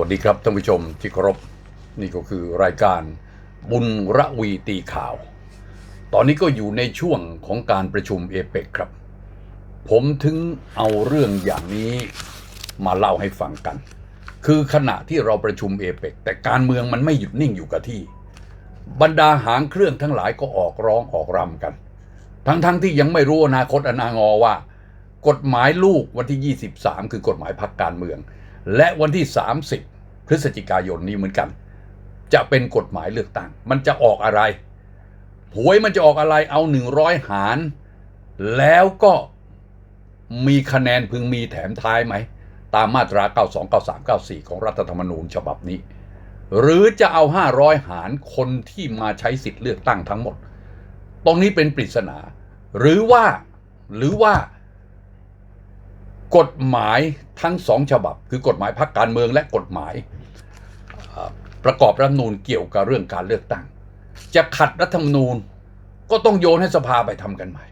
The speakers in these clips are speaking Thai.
วัสดีครับท่านผู้ชมที่เคารพนี่ก็คือรายการบุญระวีตีข่าว ตอนนี้ก็อยู่ในช่วงของการประชุมเอเปกครับ ผมถึงเอาเรื่องอย่างนี้มาเล่าให้ฟังกัน คือขณะที่เราประชุมเอเปกแต่การเมืองมันไม่หยุดนิ่งอยู่กับที่ บรรดาหางเครื่องทั้งหลายก็ออกร้องออกรำกัน ทั้งๆทที่ยังไม่รู้อนาคตอนางอว่า กฎหมายลูกวันที่ 23 คือกฎหมายพรรคการเมือง และวันที่ 30 พฤศจิกายนนี้เหมือนกัน จะเป็นกฎหมายเลือกตั้ง มันจะออกอะไร หวยมันจะออกอะไรเอา 100 หาร แล้วก็มีคะแนนพึงมีแถมท้ายไหม ตามมาตรา 92 93 94 ของรัฐธรรมนูญฉบับนี้ หรือจะเอา 500 หารคนที่มาใช้สิทธิ์เลือกตั้งทั้งหมด ตรงนี้เป็นปริศนา หรือว่าหรือว่า กฎหมายทั้งสองฉบับ คือกฎหมายพรรคการเมืองและกฎหมายประกอบรัฐธรรมนูญเกี่ยวกับเรื่องการเลือกตั้ง จะขัดรัฐธรรมนูญก็ต้องโยนให้สภาไปทำกันใหม่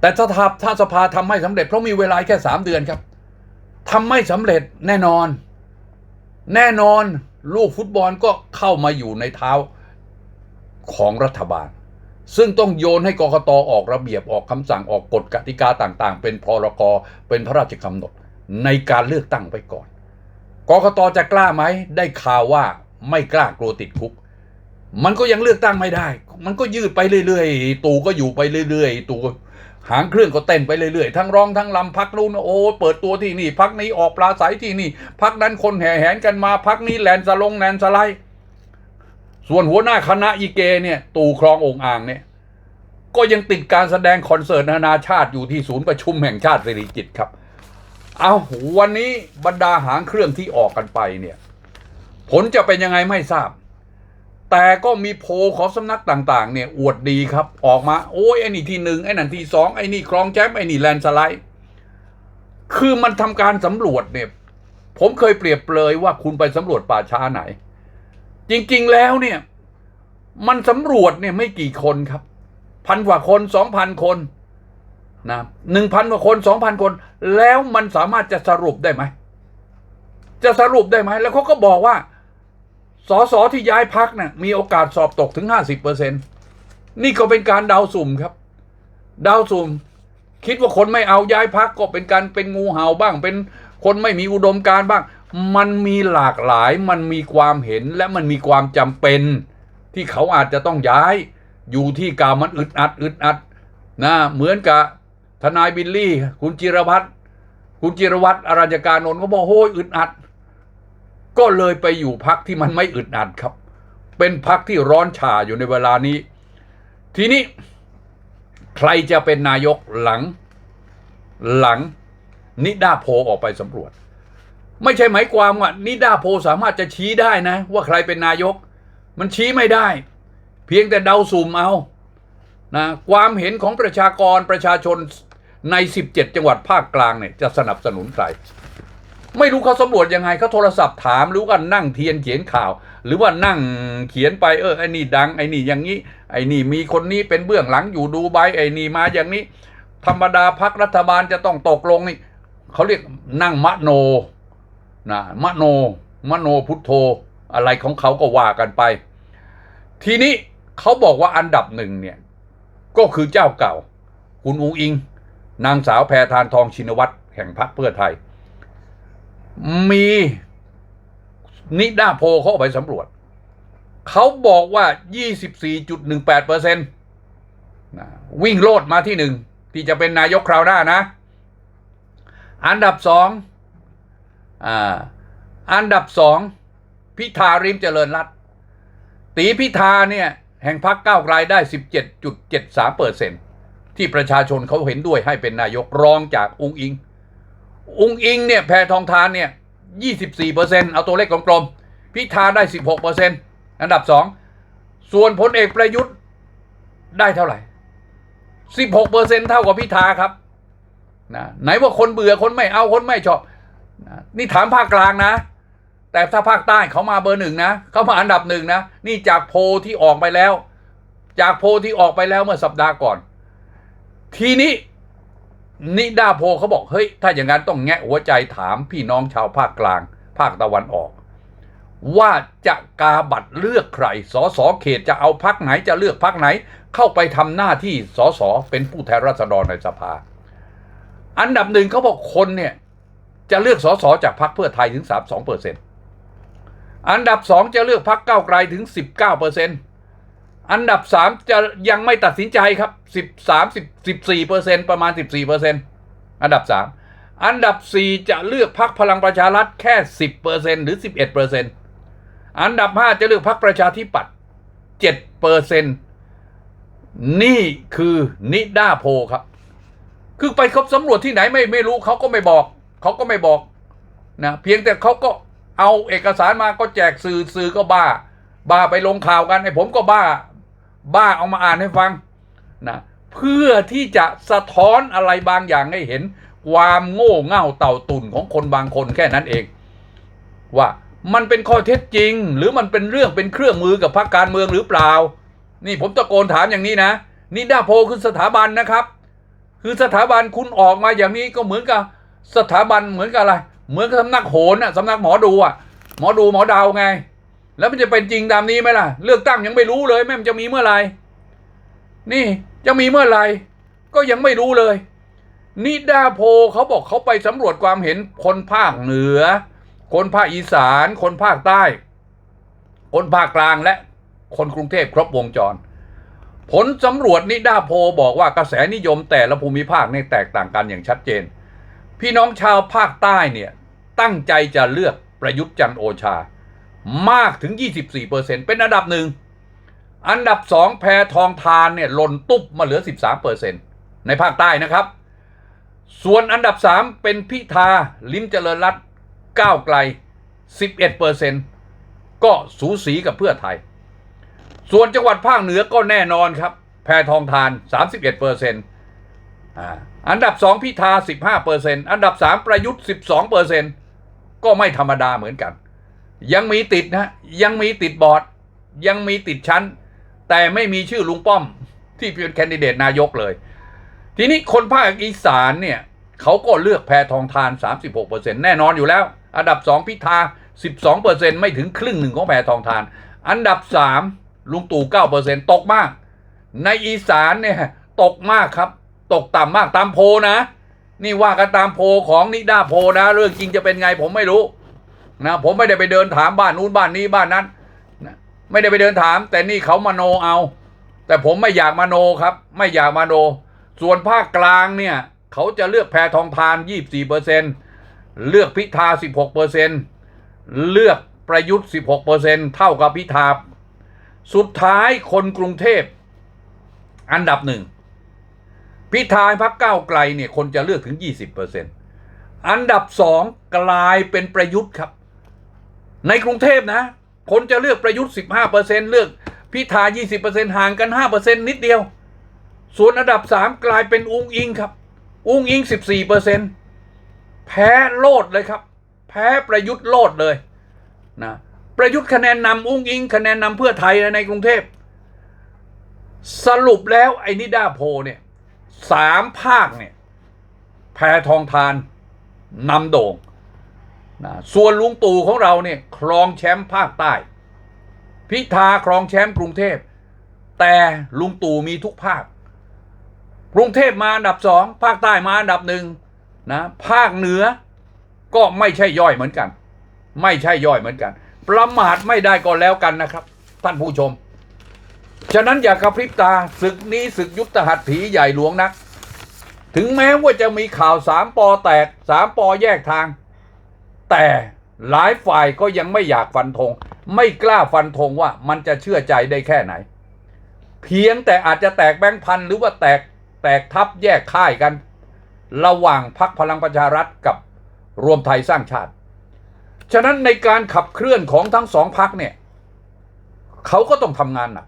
แต่ถ้าทถ้าสภาทำไม่สำเร็จ เพราะมีเวลาแค่สามเดือนครับทำไม่สำเร็จแน่นอน แน่นอนลูกฟุตบอลก็เข้ามาอยู่ในเท้าของรัฐบาล ซึ่งต้องโยนให้กกตออกระเบียบออกคำสั่งออกกฎกติกาต่างๆ เป็นพรกเป็นพระราชกำหนดในการเลือกตั้งไปก่อนกกตจะกล้าไหมได้ข่าวว่าไม่กล้ากลัวติดคุก มันก็ยังเลือกตั้งไม่ได้ มันก็ยืดไปเรื่อยๆ ตู่ก็อยู่ไปเรื่อยๆ ตู่หางเครื่องก็เต้นไปเรื่อยๆ ทั้งร้องทั้งลำพักนู้นโอ้เปิดตัวที่นี่ พักนี้ออกปลาใสที่นี่ พักนั้นคนแห่แหนกันมา พักนี้แลนสลงแลนสไลด์ ส่วนหัวหน้าคณะอีเกเนี่ย ตู่ครององอ่างเนี่ย ก็ยังติดการแสดงคอนเสิร์ตนานาชาติอยู่ที่ศูนย์ประชุมแห่งชาติสิริกิตครับ เอาวันนี้บรรดาหางเครื่องที่ออกกันไปเนี่ย ผลจะเป็นยังไงไม่ทราบ แต่ก็มีโพลของสำนักต่างๆ เนี่ยอวดดีครับ ออกมา โอ้ยไอ้นี่ที่หนึ่งไอ้นั่นที่สองไอ้นี่ครองแชมป์ไอ้นี่แลนสไลด์คือมันทำการสำรวจเนี่ย ผมเคยเปรียบเปรยว่าคุณไปสำรวจป่าช้าไหน จริงๆแล้วเนี่ย มันสำรวจเนี่ยไม่กี่คนครับ พันกว่าคนสองพันคนนะหนึ่งพันกว่าคนสองพันคน แล้วมันสามารถจะสรุปได้ไหม จะสรุปได้ไหม แล้วเขาก็บอกว่าสอสอที่ย้ายพักเนี่ยมีโอกาสสอบตกถึงห้าสิบเปอร์เซ็นนี่ก็เป็นการเดาสุ่มครับ เดาสุ่ม คิดว่าคนไม่เอาย้ายพักก็เป็นการเป็นงูเห่าบ้าง เป็นคนไม่มีอุดมการบ้าง มันมีหลากหลายมันมีความเห็นและมันมีความจำเป็น ที่เขาอาจจะต้องย้าย อยู่ที่กามันอึดอัดอึดอัดนะเหมือนกับทนายบิลลี่ คุณจิรพัฒน์คุณจิรวัตรอรัญการนนท์ก็บอกโอ้ยอึดอัด ก็เลยไปอยู่พักที่มันไม่อึดอัดครับ เป็นพักที่ร้อนฉ่าอยู่ในเวลานี้ ทีนี้ ใครจะเป็นนายกหลังหลังนิดาโพออกไปสำรวจ ไม่ใช่หมายความว่านิดาโพสามารถจะชี้ได้นะ ว่าใครเป็นนายก มันชี้ไม่ได้ เพียงแต่เดาสุ่มเอานะความเห็นของประชากรประชาชนใน 17 จังหวัดภาคกลางเนี่ยจะสนับสนุนใคร ไม่รู้เขาสำรวจยังไงเขาโทรศัพท์ถามหรือว่านั่งเทียนเขียนข่าว หรือว่านั่งเขียนไปเออไอ้นี่ดังไอ้นี่อย่างนี้ ไอ้นี่มีคนนี้เป็นเบื้องหลังอยู่ดูใบไอ้นี่มาอย่างนี้ ธรรมดาพักรัฐบาลจะต้องตกลงนี่เขาเรียกนั่งมโนนะมโน มโนพุทโธ อะไรของเขาก็ว่ากันไป ทีนี้เขาบอกว่าอันดับหนึ่งเนี่ย ก็คือเจ้าเก่า คุณอุงอิง นางสาวแพทานทองชินวัตรแห่งพรรคเพื่อไทย มีนิดาโพเขาเอาไปสำรวจ เขาบอกว่า 24.18เปอร์เซ็นต์วิ่งโลดมาที่หนึ่งที่จะเป็นนายกคราวหน้านะ อันดับสองอันดับสองพิธาริมเจริญรัตตีพิธาเนี่ยแห่งพรรคก้าวไกลได้ 17.73เปอร์เซ็นต์ที่ประชาชนเขาเห็นด้วยให้เป็นนายกรองจากอุงอิงอุงอิงเนี่ยแพทองทานเนี่ย 24เปอร์เซ็นต์เอาตัวเลขกลมๆพิธาได้ 16เปอร์เซ็นต์ อันดับสองส่วนพลเอกประยุทธ์ได้เท่าไหร่16เปอร์เซ็นเท่ากับพิธาครับนะไหนว่าคนเบื่อคนไม่เอาคนไม่ชอบนะนี่ถามภาคกลางนะ แต่ถ้าภาคใต้เขามาเบอร์หนึ่งนะเขามาอันดับหนึ่งนะ นี่จากโพลที่ออกไปแล้ว จากโพลที่ออกไปแล้วเมื่อสัปดาห์ก่อน ทีนี้นิดาโพลเขาบอกเฮ้ยถ้าอย่างนั้นต้องแงะหัวใจถามพี่น้องชาวภาคกลาง ภาคตะวันออก ว่าจะกาบัตรเลือกใคร สสเขตจะเอาพักไหนจะเลือกพักไหน เข้าไปทำหน้าที่สสเป็นผู้แทนราษฎรในสภา อันดับหนึ่งเขาบอกคนเนี่ยจะเลือกสสจากพรรคเพื่อไทยถึง 32เปอร์เซ็นต์อันดับสองจะเลือกพรรคก้าไกลถึง 19เปอร์เซ็นต์อันดับสามจะยังไม่ตัดสินใจครับ 13 14เปอร์เซ็นต์ประมาณ 14เปอร์เซ็นต์อันดับสามอันดับสี่จะเลือกพรรคพลังประชารัฐแค่ 10เปอร์เซ็นต์หรือ 11เปอร์เซ็นต์ อันดับห้าจะเลือกพรรคประชาธิปัตย์7เปอร์เซ็นต์นี่คือนิด้าโพครับ คือไปเขาสำรวจที่ไหนไม่ไม่รู้เขาก็ไม่บอก เขาก็ไม่บอกนะเพียงแต่เขาก็เอาเอกสารมาก็แจกสื่อสื่อก็บ้า บ้าไปลงข่าวกันไอ้ผมก็บ้า บ้าเอามาอ่านให้ฟังนะเพื่อที่จะสะท้อนอะไรบางอย่างให้เห็น ความโง่เง่าเต่าตุ่นของคนบางคนแค่นั้นเอง ว่า มันเป็นข้อเท็จจริง หรือมันเป็นเรื่องเป็นเครื่องมือกับพรรคการเมืองหรือเปล่า นี่ผมตะโกนถามอย่างนี้นะนี่ด้าโพคือสถาบันนะครับ คือสถาบันคุณออกมาอย่างนี้ก็เหมือนกับสถาบันเหมือนกับอะไร เหมือนกับสำนักโหนน่ะสำนักหมอดูอะหมอดูหมอดาวไง แล้วมันจะเป็นจริงตามนี้ไหมล่ะ เลือกตั้งยังไม่รู้เลยแม่มันจะมีเมื่อไหร่นี่จะมีเมื่อไหร่ก็ยังไม่รู้เลยนิดาโพเขาบอกเขาไปสำรวจความเห็นคนภาคเหนือ คนภาคอีสาน คนภาคใต้ คนภาคกลางและคนกรุงเทพครบวงจร ผลสำรวจนิดาโพบอกว่ากระแสนิยมแต่ละภูมิภาคในแตกต่างกันอย่างชัดเจน พี่น้องชาวภาคใต้เนี่ยตั้งใจจะเลือกประยุทธ์จันโอชา มากถึง 24%เป็นอันดับหนึ่ง อันดับสองแพทองทานเนี่ยหล่นตุ๊บมาเหลือ 13%ในภาคใต้นะครับ ส่วนอันดับสามเป็นพิธา ลิมเจริญรัตน์ ก้าวไกล 11%ก็สูสีกับเพื่อไทย ส่วนจังหวัดภาคเหนือก็แน่นอนครับ แพทองทาน 31เปอร์เซ็นต์อันดับ 2 พิธา 15เปอร์เซ็นต์อันดับ 3 ประยุทธ์ 12เปอร์เซ็นต์ก็ไม่ธรรมดาเหมือนกัน ยังมีติดนะ ยังมีติดบอร์ด ยังมีติดชั้น แต่ไม่มีชื่อลุงป้อมที่เป็นแคนดิเดตนายกเลย ทีนี้คนภาคอีสานเนี่ย เขาก็เลือกแพทองทาน 36เปอร์เซ็นต์แน่นอนอยู่แล้ว อันดับ 2 พิธา 12เปอร์เซ็นต์ไม่ถึงครึ่งหนึ่งของแพทองทาน อันดับ 3 ลุงตู่9เปอร์เซ็นต์ตกมาก ในอีสานเนี่ยตกมากครับ ตกต่ำมากตามโพนะ นี่ว่ากันตามโพของนิด้าโพนะ เรื่องจริงจะเป็นไงผมไม่รู้นะผมไม่ได้ไปเดินถามบ้านนู้นบ้านนี้บ้านนั้นนะไม่ได้ไปเดินถาม แต่นี่เขามาโนเอา แต่ผมไม่อยากมาโนครับ ไม่อยากมาโน ส่วนภาคกลางเนี่ย เขาจะเลือกแพทองทาน24เปอร์เซ็นเลือกพิธา 16เปอร์เซ็นเลือกประยุทธ์ 16เปอร์เซ็นเท่ากับพิธา สุดท้ายคนกรุงเทพอันดับหนึ่งพิธาพักเก้าไกลเนี่ยคนจะเลือกถึง 20%อันดับสองกลายเป็นประยุทธ์ครับ ในกรุงเทพนะ คนจะเลือกประยุทธ์ 15%เลือกพิธา 20%ห่างกัน 5%นิดเดียว ส่วนอันดับสามกลายเป็นอุงอิงครับ อุ้งอิง 14%แพ้โลดเลยครับ แพ้ประยุทธ์โลดเลยนะประยุทธ์คะแนนนำอุ้งอิง คะแนนนำเพื่อไทยในกรุงเทพ สรุปแล้วไอ้นิดาโพเนี่ยสามภาคเนี่ยแพทองทานนำโด่งนะส่วนลุงตู่ของเราเนี่ยครองแชมป์ภาคใต้ พิธาครองแชมป์กรุงเทพ แต่ลุงตู่มีทุกภาค กรุงเทพมาอันดับสองภาคใต้มาอันดับหนึ่งนะภาคเหนือก็ไม่ใช่ย่อยเหมือนกัน ไม่ใช่ย่อยเหมือนกัน ประมาทไม่ได้ก็แล้วกันนะครับ ท่านผู้ชม ฉะนั้นอย่ากระพริบตาศึกนี้ศึกยุทธหัตถีใหญ่หลวงนัก ถึงแม้ว่าจะมีข่าวสามปอแตกสามปอแยกทาง แต่หลายฝ่ายก็ยังไม่อยากฟันธงไม่กล้าฟันธงว่ามันจะเชื่อใจได้แค่ไหน เพียงแต่อาจจะแตกแบงค์พันหรือว่าแตก แตกทับแยกค่ายกัน ระหว่างพักพลังประชารัฐกับรวมไทยสร้างชาติ ฉะนั้นในการขับเคลื่อนของทั้งสองพักเนี่ยเขาก็ต้องทำงานหนัก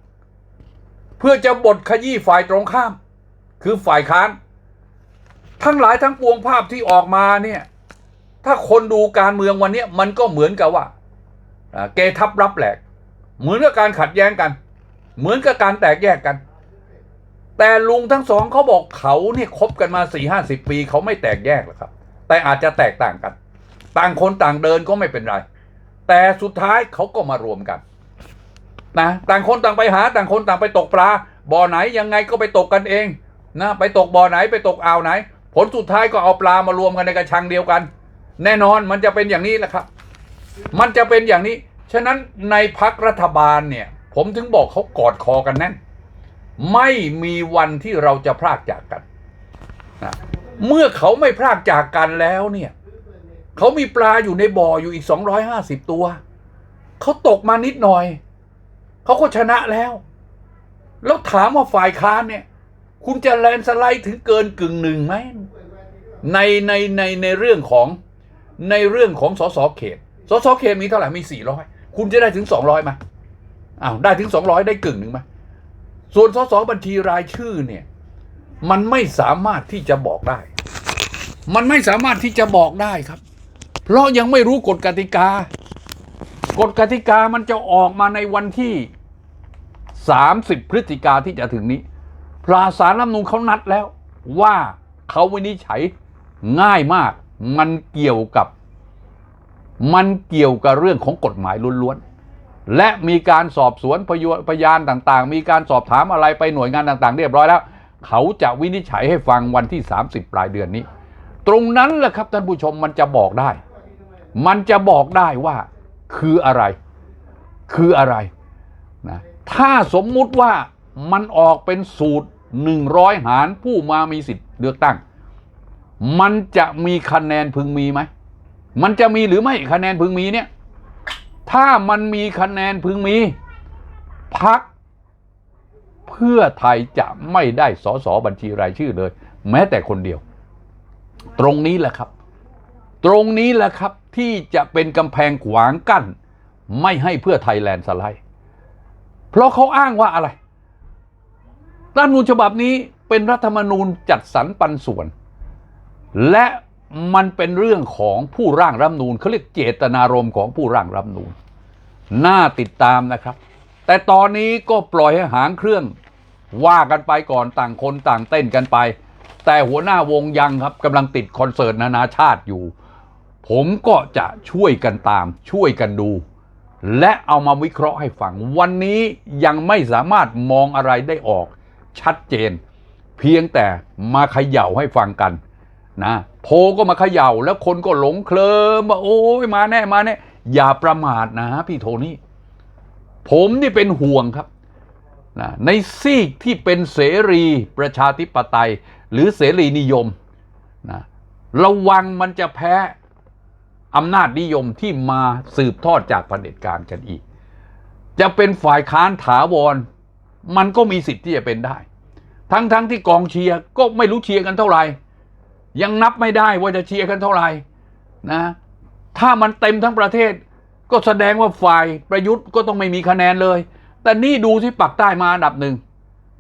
เพื่อจะบดขยี้ฝ่ายตรงข้าม คือฝ่ายค้าน ทั้งหลายทั้งปวงภาพที่ออกมาเนี่ยถ้าคนดูการเมืองวันนี้มันก็เหมือนกับว่าอ่าเกทับรับแหลก เหมือนกับการขัดแย้งกัน เหมือนกับการแตกแยกกัน แต่ลุงทั้งสองเขาบอกเขาเนี่ยคบกันมาสี่ห้าสิบปีเขาไม่แตกแยกหรอกครับ แต่อาจจะแตกต่างกัน ต่างคนต่างเดินก็ไม่เป็นไร แต่สุดท้ายเขาก็มารวมกันนะต่างคนต่างไปหาต่างคนต่างไปตกปลาบ่อไหนยังไงก็ไปตกกันเองนะไปตกบ่อไหนไปตกอ่าวไหน ผลสุดท้ายก็เอาปลามารวมกันในกระชังเดียวกัน แน่นอนมันจะเป็นอย่างนี้แหละครับ มันจะเป็นอย่างนี้ ฉะนั้นในพักรัฐบาลเนี่ย ผมถึงบอกเขากอดคอกันแน่น ไม่มีวันที่เราจะพรากจากกันนะเมื่อเขาไม่พรากจากกันแล้วเนี่ย เขามีปลาอยู่ในบ่ออยู่อีก 250 ตัว เขาตกมานิดหน่อย เขาก็ชนะแล้ว แล้วถามว่าฝ่ายค้านเนี่ย คุณจะแลนสไลด์ถึงเกินกึ่งหนึ่งไหมในในในในเรื่องของในเรื่องของสสเขตสสเขตมีเท่าไหร่มี 400 คุณจะได้ถึง 200ไหมอ้าวได้ถึง 200 ได้กึ่งหนึ่งไหม ส่วนสสบัญชีรายชื่อเนี่ย มันไม่สามารถที่จะบอกได้ มันไม่สามารถที่จะบอกได้ครับ เพราะยังไม่รู้กฎกติกา กฎกติกามันจะออกมาในวันที่ 30 พฤศจิกาที่จะถึงนี้พราสารรัฐนูญเขานัดแล้ว ว่าเขาวินิจฉัยง่ายมาก มันเกี่ยวกับ มันเกี่ยวกับเรื่องของกฎหมายล้วนๆ และมีการสอบสวนพยพยานต่างๆ มีการสอบถามอะไรไปหน่วยงานต่างๆ เรียบร้อยแล้ว เขาจะวินิจฉัยให้ฟังวันที่ 30 ปลายเดือนนี้ ตรงนั้นแหละครับท่านผู้ชมมันจะบอกได้ มันจะบอกได้ว่าคืออะไร คืออะไรนะถ้าสมมุติว่ามันออกเป็นสูตร 100 หารผู้มามีสิทธิ์เลือกตั้ง มันจะมีคะแนนพึงมีไหม มันจะมีหรือไม่คะแนนพึงมีเนี่ย ถ้ามันมีคะแนนพึงมีพักเพื่อไทยจะไม่ได้สสบัญชีรายชื่อเลย แม้แต่คนเดียว ตรงนี้แหละครับ ตรงนี้แหละครับที่จะเป็นกำแพงขวางกั้น ไม่ให้เพื่อไทยแลนด์สไลด์เพราะเขาอ้างว่าอะไรรัฐธรรมนูญฉบับนี้เป็นรัฐธรรมนูญจัดสรรปันส่วน และ มันเป็นเรื่องของผู้ร่างรัฐมนูญเขาเรียกเจตนารมณ์ของผู้ร่างรัฐมนูญน่าติดตามนะครับ แต่ตอนนี้ก็ปล่อยให้หางเครื่องว่ากันไปก่อนต่างคนต่างเต้นกันไป แต่หัวหน้าวงยังครับกำลังติดคอนเสิร์ตนานาชาติอยู่ ผมก็จะช่วยกันตาม ช่วยกันดู และเอามาวิเคราะห์ให้ฟัง วันนี้ยังไม่สามารถมองอะไรได้ออกชัดเจน เพียงแต่มาเขย่าให้ฟังกัน นะโพก็มาเขย่าแล้วคนก็หลงเคลิมว่าโอ้ยมาแน่มาแน่อย่าประมาทนะพี่โทนี่ผมนี่เป็นห่วงครับนะในซีกที่เป็นเสรีประชาธิปไตย หรือเสรีนิยมนะระวังมันจะแพ้อำนาจนิยมที่มาสืบทอดจากเผด็จการกันอีก จะเป็นฝ่ายค้านถาวร มันก็มีสิทธิ์ที่จะเป็นได้ ทั้งๆทที่กองเชียร์ก็ไม่รู้เชียร์กันเท่าไหร่ ยังนับไม่ได้ว่าจะเชียร์กันเท่าไหร่นะ ถ้ามันเต็มทั้งประเทศ ก็แสดงว่าฝ่ายประยุทธ์ก็ต้องไม่มีคะแนนเลย แต่นี่ดูที่ปักใต้มาอันดับหนึ่ง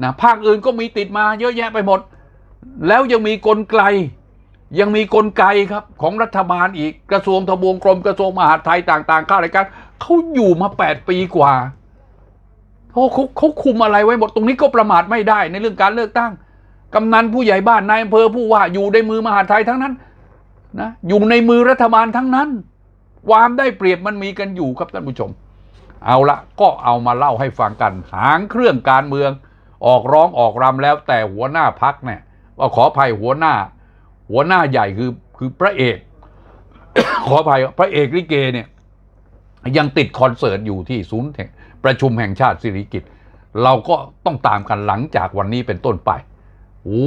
นะภาคอื่นก็มีติดมาเยอะแยะไปหมด แล้วยังมีกลไก ยังมีกลไกครับของรัฐบาลอีกกระทรวงทบวงกรมกระทรวงมหาดไทยต่างๆข้าราชการเขาอยู่มา 8 ปีกว่าเขาเขาเขาคุมอะไรไว้หมดตรงนี้ก็ประมาทไม่ได้ในเรื่องการเลือกตั้ง กำนันผู้ใหญ่บ้านนายอำเภอผู้ว่าอยู่ในมือมหาไทยทั้งนั้นนะอยู่ในมือรัฐบาลทั้งนั้น ความได้เปรียบมันมีกันอยู่ครับท่านผู้ชม เอาละก็เอามาเล่าให้ฟังกัน หางเครื่องการเมือง ออกร้องออกรำแล้วแต่หัวหน้าพักเนี่ยว่าขออภัยหัวหน้า หัวหน้าใหญ่คือคือพระเอก ขออภัยพระเอกลิเกเนี่ยยังติดคอนเสิร์ตอยู่ที่ศูนย์ประชุมแห่งชาติสิริกิติ์เราก็ต้องตามกันหลังจากวันนี้เป็นต้นไป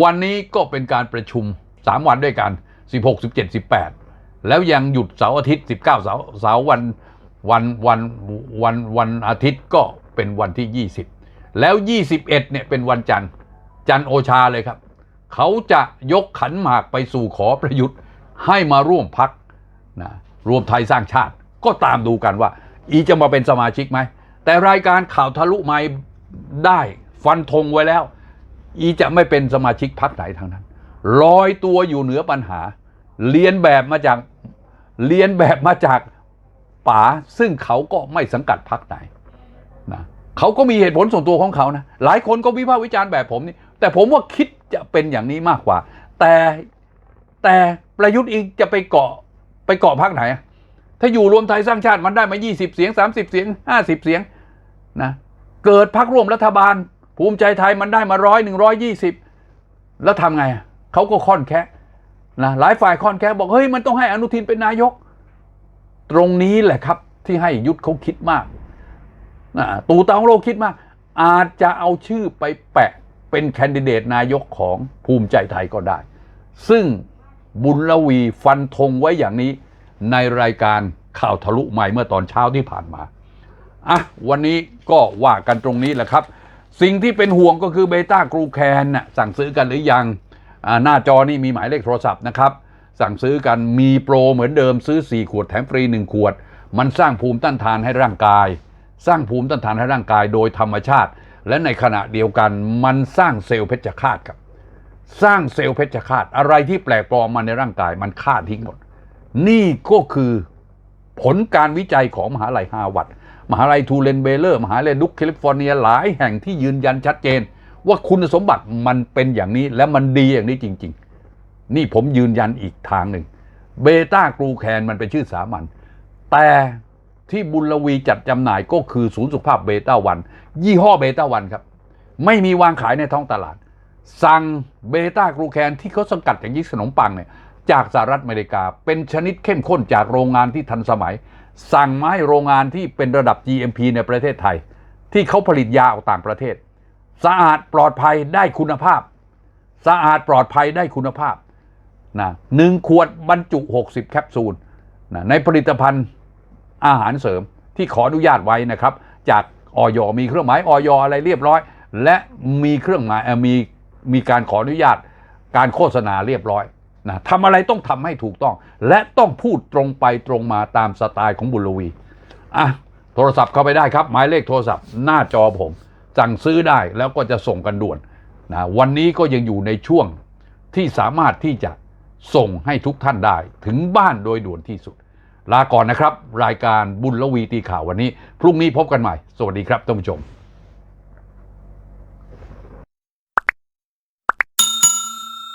วันนี้ก็เป็นการประชุม 3 วันด้วยกัน 16 17 18 แล้วยังหยุดเสาร์อาทิตย์ 19 เสาร์เสาร์วันวันวันวันวันอาทิตย์ก็เป็นวันที่ 20 แล้ว 21เนี่ยเป็นวันจันทร์จันโอชาเลยครับ เขาจะยกขันหมากไปสู่ขอประยุทธ์ให้มาร่วมพักนะรวมไทยสร้างชาติ ก็ตามดูกันว่า อีจะมาเป็นสมาชิกไหม แต่รายการข่าวทะลุไม่ได้ฟันธงไว้แล้ว อีจะไม่เป็นสมาชิกพักไหนทั้งนั้นลอยตัวอยู่เหนือปัญหา เรียนแบบมาจากเรียนแบบมาจากป๋าซึ่งเขาก็ไม่สังกัดพักไหนนะเขาก็มีเหตุผลส่วนตัวของเขานะหลายคนก็วิพากษ์วิจารณ์แบบผมนี่แต่ผมว่าคิดจะเป็นอย่างนี้มากกว่า แต่แต่ประยุทธ์เองจะไปเกาะไปเกาะพักไหน ถ้าอยู่รวมไทยสร้างชาติมันได้มา 20 เสียง 30 เสียง 50 เสียงนะเกิดพักร่วมรัฐบาล ภูมิใจไทยมันได้มาร้อยหนึ่งร้อยยี่สิบแล้วทำไงเขาก็ค่อนแค่นะหลายฝ่ายค่อนแค่บอกเฮ้ยมันต้องให้อนุทินเป็นนายก ตรงนี้แหละครับที่ให้ยุทธเขาคิดมากนะตูตาของโลกคิดมาก อาจจะเอาชื่อไปแปะเป็นแคนดิเดตนายกของภูมิใจไทยก็ได้ ซึ่งบุญลวีฟันธงไว้อย่างนี้ในรายการข่าวทะลุใหม่เมื่อตอนเช้าที่ผ่านมา อะ วันนี้ก็ว่ากันตรงนี้แหละครับ สิ่งที่เป็นห่วงก็คือเบต้ากรูแคนน่ะสั่งซื้อกันหรือยัง หน้าจอนี่มีหมายเลขโทรศัพท์นะครับ สั่งซื้อกันมีโปรเหมือนเดิมซื้อ 4 ขวดแถมฟรี 1 ขวด มันสร้างภูมิต้านทานให้ร่างกาย สร้างภูมิต้านทานให้ร่างกายโดยธรรมชาติ และในขณะเดียวกันมันสร้างเซลล์เพชฌฆาตครับ สร้างเซลล์เพชฌฆาตอะไรที่แปลกปลอมมาในร่างกายมันฆ่าทิ้งหมด นี่ก็คือผลการวิจัยของมหาลัยฮาร์วาร์ด มหาลัยทูเลนเบเลอร์มหาลัยดุกแคลิฟอร์เนียหลายแห่งที่ยืนยันชัดเจน ว่าคุณสมบัติมันเป็นอย่างนี้และมันดีอย่างนี้จริง ๆ นี่ผมยืนยันอีกทางหนึ่งเบต้ากรูแคนมันเป็นชื่อสามัญแต่ที่บุญลวีจัดจำหน่ายก็คือศูนย์สุขภาพเบต้าวัน ยี่ห้อเบต้าวันครับ ไม่มีวางขายในท้องตลาด สั่งเบต้ากรูแคนที่เขาสกัดจากยีสต์ขนมปังเนี่ยจากสหรัฐอเมริกา เป็นชนิดเข้มข้นจากโรงงานที่ทันสมัย สั่งมาให้โรงงานที่เป็นระดับ GMP ในประเทศไทย ที่เขาผลิตยาออกต่างประเทศ สะอาดปลอดภัยได้คุณภาพ สะอาดปลอดภัยได้คุณภาพนะหนึ่งขวดบรรจุ 60 แคปซูลนะในผลิตภัณฑ์อาหารเสริมที่ขออนุญาตไว้นะครับ จากออยมีเครื่องหมายออยอะไรเรียบร้อย และมีเครื่องหมายมีมีการขออนุญาตการโฆษณาเรียบร้อย นะทำอะไรต้องทำให้ถูกต้อง และต้องพูดตรงไปตรงมาตามสไตล์ของบุญลวีอะโทรศัพท์เข้าไปได้ครับ หมายเลขโทรศัพท์หน้าจอผม สั่งซื้อได้แล้วก็จะส่งกันด่วนนะวันนี้ก็ยังอยู่ในช่วงที่สามารถที่จะส่งให้ทุกท่านได้ ถึงบ้านโดยด่วนที่สุด ลาก่อนนะครับ รายการบุญละวีตีข่าววันนี้ พรุ่งนี้พบกันใหม่ สวัสดีครับท่านผู้ชม